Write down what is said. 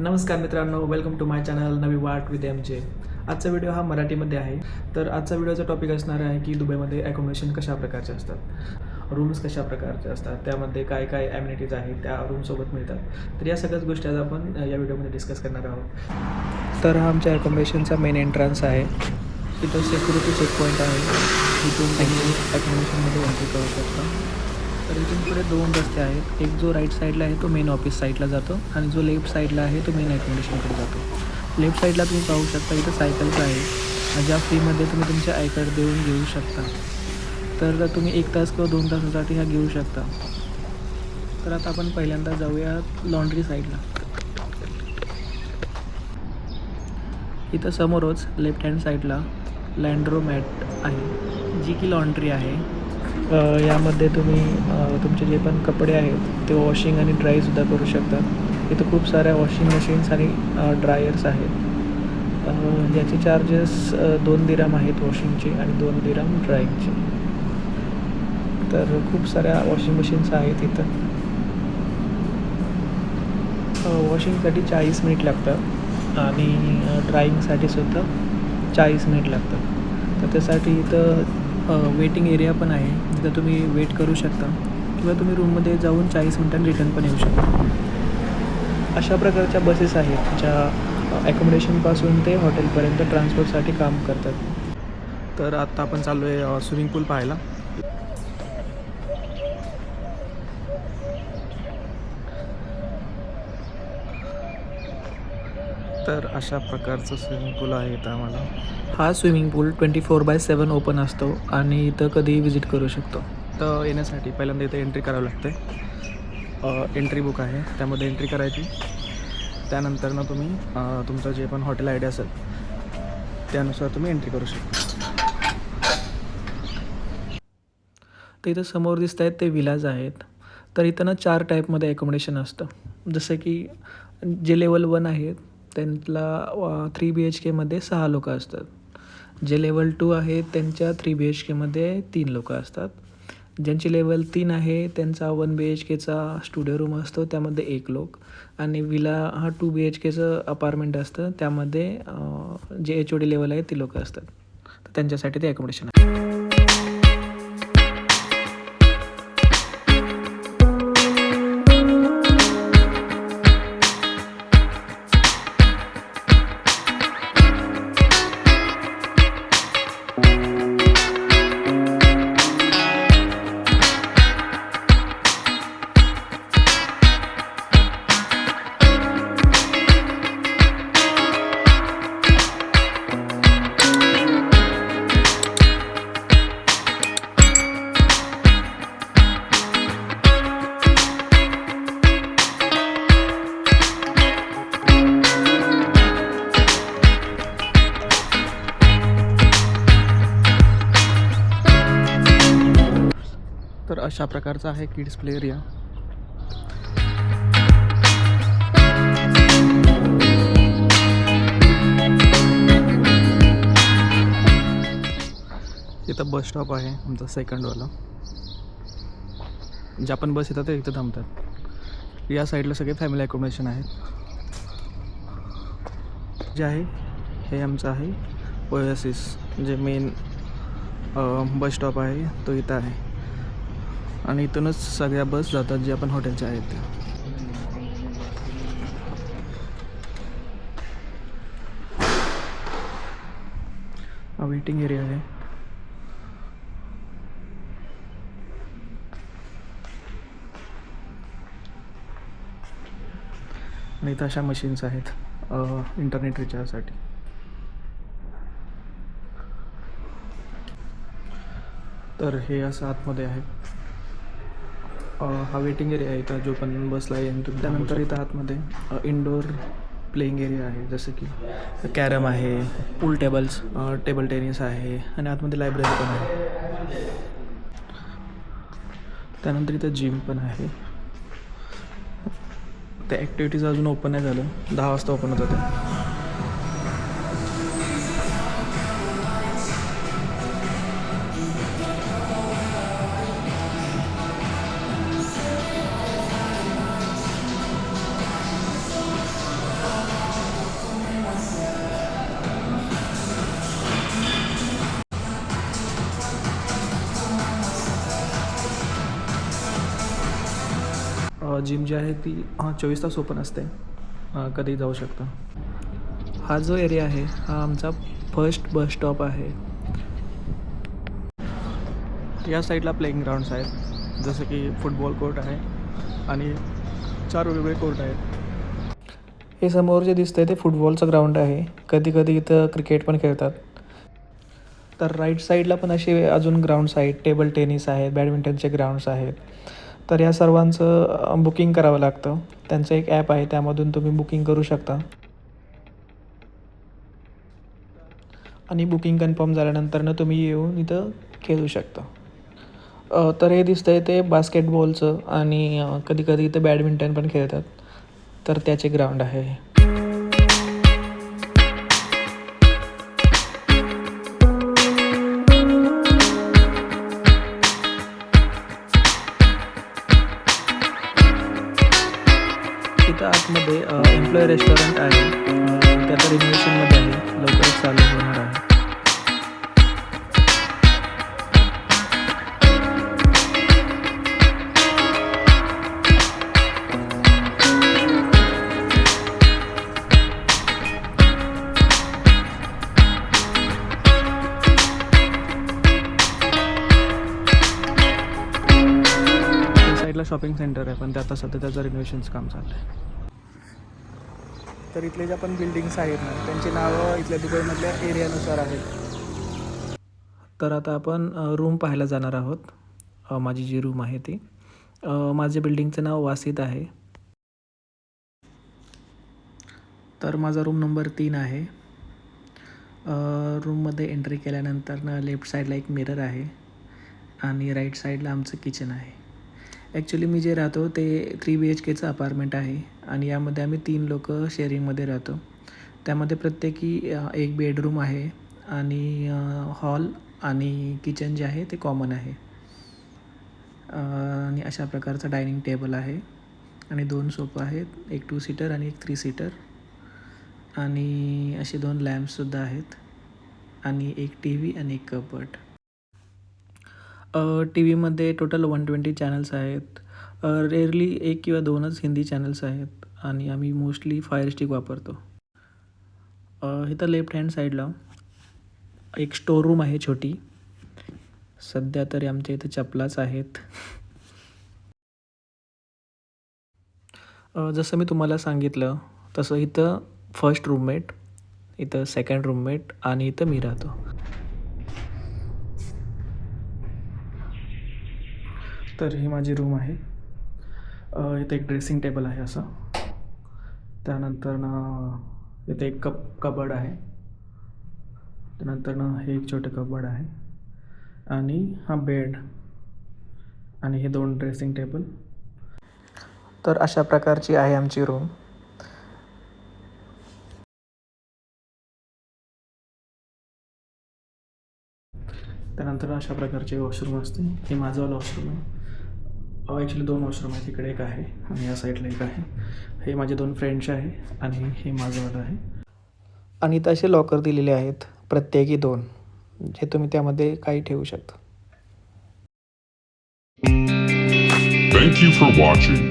नमस्कार मित्रांनो welcome to my channel नवी वाट विथ एम जे आजचा व्हिडिओ हा मराठीमध्ये आहे. तर आजचा व्हिडिओचा टॉपिक असणार आहे की दुबईमध्ये ॲकोमोडेशन कशा प्रकारचे असतात. रूम्स कशा प्रकारचे असतात. त्यामध्ये काय काय ॲम्युनिटीज आहेत त्या रूमसोबत मिळतात. तर या सगळ्याच गोष्टी आज आपण या व्हिडिओमध्ये डिस्कस करणार आहोत. तर हा आमच्या ॲकोमोडेशनचा मेन एंट्रन्स आहे. इथं सिक्युरिटी चेक पॉईंट आहे. इथून तुम्ही ॲकोमोडेशनमध्ये एंट्री करू शकता. तर इथून पुढे दोन रस्ते आहेत. एक जो राईट साईडला आहे तो मेन ऑफिस साईडला जातो आणि जो लेफ्ट साईडला आहे तो मेन ॲकोमोडेशनकडे जातो. लेफ्ट साईडला तुम्ही पाहू शकता इथं सायकल्स आहे ज्या फ्रीमध्ये तुम्ही तुमचे आय देऊन घेऊ शकता. तर तुम्ही एक तास किंवा दोन तासासाठी ह्या घेऊ शकता. तर आता आपण पहिल्यांदा जाऊया लॉन्ड्री साईडला इथं समोरच लेफ्ट हँड साईडला लँड्रोमॅट आहे जी की लॉन्ड्री आहे. यामध्ये तुम्ही तुमचे जे पण कपडे आहेत ते वॉशिंग आणि ड्रायसुद्धा करू शकता. इथं खूप साऱ्या वॉशिंग मशीन्स आणि ड्रायर्स आहेत. याचे चार्जेस दोन दिराम आहेत वॉशिंगचे आणि दोन दिराम ड्राईंगचे तर खूप साऱ्या वॉशिंग मशीन्स आहेत इथं. वॉशिंगसाठी चाळीस मिनिट लागतात आणि ड्राईंगसाठी सुद्धा चाळीस मिनिट लागतात. तर त्यासाठी इथं वेटिंग एरिया पण आहे. तिथं तुम्ही वेट करू शकता. किंवा तुम्ही रूममध्ये जाऊन चाळीस मिनिटांनी रिटर्न पण येऊ शकता. अशा प्रकारच्या बसेस आहेत ज्या ॲकोमोडेशनपासून ते हॉटेलपर्यंत ट्रान्सपोर्टसाठी काम करतात. तर आत्ता आपण चाललो आहे स्विमिंग पूल पाहायला. तर अशा प्रकारचं स्विमिंग पूल आहे इथं आम्हाला. हा swimming pool twenty four by seven open असतो आणि इथं कधीही विजिट करू शकतो. तर येण्यासाठी पहिल्यांदा इथं एंट्री करावी लागते. एंट्री बुक आहे. त्यामध्ये एंट्री करायची. त्यानंतर ना तुम्ही तुमचं जे पण हॉटेल आय डी असेल त्यानुसार तुम्ही एंट्री करू शकता. तर इथं समोर दिसत आहेत ते विलाज आहेत. तर इथं ना चार टाईपमध्ये ॲकोमोडेशन असतं. जसं की जे लेवल वन आहेत त्यांना थ्री बी एच केमध्ये सहा लोकं असतात. जे लेवल टू आहे त्यांच्या थ्री बी एच केमध्ये तीन लोकं असतात. ज्यांची लेवल तीन आहे त्यांचा वन बी एच केचा स्टुडिओ रूम असतो त्यामध्ये एक लोक. आणि विला हा टू बी एच केचं अपार्टमेंट असतं त्यामध्ये जे एच ओ डी लेवल आहे ती लोकं असतात. तर त्यांच्यासाठी ते अकोमोडेशन आहे. तर अशा प्रकारचा आहे किड्स प्ले एरिया. इथं बस स्टॉप आहे आमचा सेकंडवाला ज्या पण बस येतात ते इथं थांबतात. या साईडला सगळे फॅमिली अकोमोडेशन आहेत. जे आहे हे आमचं आहे. ओएसिस जे मेन बस स्टॉप आहे तो इथं आहे. आणि इथूनच सगळ्या बस जातात जे आपण हॉटेलच्या आहेत त्या. हा वेटिंग एरिया आहे. आणि इथं अशा मशीन्स आहेत इंटरनेट रिचार्जसाठी तर हे असं आतमध्ये आहे. हा वेटिंग एरिया आहे इथं जो पण बसला येईल त्यानंतर इथं आतमध्ये इंडोर प्लेइंग एरिया आहे. जसं की कॅरम आहे पूल टेबल्स टेबल टेनिस आहे. आणि आतमध्ये लायब्ररी पण आहे. त्यानंतर इथं जिम पण आहे. त्या ॲक्टिव्हिटीज अजून ओपन नाही झालं. दहा वाजता ओपन होतं ते जिम जी आहे ती हां चोवीस तास ओपन असते. कधी जाऊ शकता. हा जो एरिया आहे हा आमचा फर्स्ट बस स्टॉप आहे. या साईडला प्लेइंग ग्राउंड्स आहेत. जसं की फुटबॉल कोर्ट आहे आणि चार वेगवेगळे कोर्ट आहेत. हे समोर जे दिसतंय ते फुटबॉलचं ग्राउंड आहे. कधी कधी इथं क्रिकेट पण खेळतात. तर राईट साईडला पण असे अजून ग्राउंड्स आहेत. टेबल टेनिस आहेत बॅडमिंटनचे ग्राउंड्स आहेत. तर या सर्वांचं बुकिंग करावं लागतं. त्यांचं एक ॲप आहे त्यामधून तुम्ही बुकिंग करू शकता. आणि बुकिंग कन्फर्म झाल्यानंतरनं तुम्ही येऊन इथं खेळू शकता. तर हे दिसतं आहे ते बास्केटबॉलचं आणि कधीकधी इथं बॅडमिंटन पण खेळतात. तर त्याचे ग्राउंड आहे. तिथं आतमध्ये एम्प्लॉय रेस्टॉरंट आहे. त्याचं ते रिनोव्हेशनमध्ये आहे. लवकरच चालू होणार आहे. शॉपिंग सेंटर आहे पण ते आता सध्या त्याचं रिनोव्हेशनचं काम चाललं आहे तर इथले ज्या पण बिल्डिंग्स आहेत ना त्यांची नावं इथल्या दुबईमधल्या एरियानुसार आहेत. तर आता आपण रूम पाहायला जाणार आहोत. माझी जी रूम आहे ती. माझ्या बिल्डिंगचं नाव वासित आहे. तर माझा रूम नंबर तीन आहे. रूममध्ये एंट्री केल्यानंतर ना लेफ्ट साईडला एक मिरर आहे. आणि राईट साईडला आमचं किचन आहे. ॲक्च्युली मी जे राहतो ते थ्री बी एच केचं अपार्टमेंट आहे आणि यामध्ये आम्ही तीन लोक शेअरिंगमध्ये राहतो. त्यामध्ये प्रत्येकी एक बेडरूम आहे आणि हॉल आणि किचन जे आहे ते कॉमन आहे. आणि अशा प्रकारचा डायनिंग टेबल आहे आणि दोन सोफा आहेत एक टू सीटर आणि एक थ्री सीटर आणि असे दोन लॅम्पसुद्धा आहेत आणि एक टी व्ही आणि एक कपट टी व्हीमध्ये टोटल वन ट्वेंटी चॅनल्स आहेत. रेअरली एक किंवा दोनच हिंदी चॅनल्स आहेत आणि आम्ही मोस्टली फायर स्टिक वापरतो. इथं लेफ्ट हँड साईडला एक स्टोर रूम आहे छोटी. सध्या तरी आमच्या इथं चपलाच आहेत. जसं मी तुम्हाला सांगितलं तसं इथं फर्स्ट रूममेट इथं सेकंड रूममेट आणि इथं मी राहतो. तर ही माझी रूम आहे. इथे एक ड्रेसिंग टेबल आहे असं. त्यानंतर ना इथे एक कप कबड आहे. त्यानंतर ना हे एक छोटं कबड आहे. आणि हा बेड आणि हे दोन ड्रेसिंग टेबल तर अशा प्रकारची आहे आमची रूम त्यानंतर अशा प्रकारचे वॉशरूम असते. हे माझं वॉशरूम आहे. ॲक्च्युली दोन वॉशरूम आहेत. इकडे एक आहे आणि या साईडला एक आहे. हे माझे दोन फ्रेंड्स आहे आणि हे माझंवालं आहे. आणि तसे लॉकर दिलेले आहेत प्रत्येकी दोन. जे तुम्ही त्यामध्ये काही ठेवू शकता. Thank you for watching.